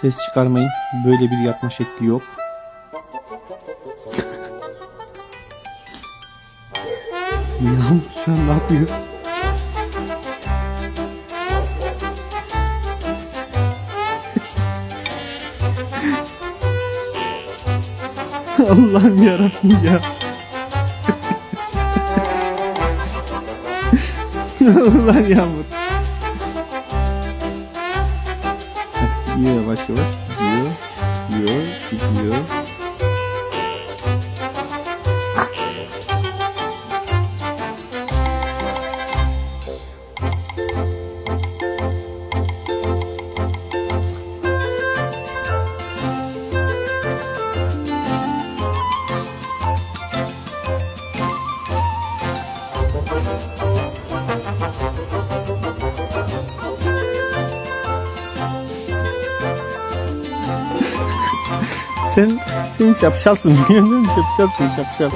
Ses çıkarmayın. Böyle bir yatma şekli yok. Yağmur şu an ne yapıyor? Allah'ım yarabbim ya. Ulan Yağmur. Gidiyor yavaş yavaş. Gidiyor. Gidiyor. Gidiyor. Sen sen şapşalsın biliyor musun? Şapşalsın şapşal.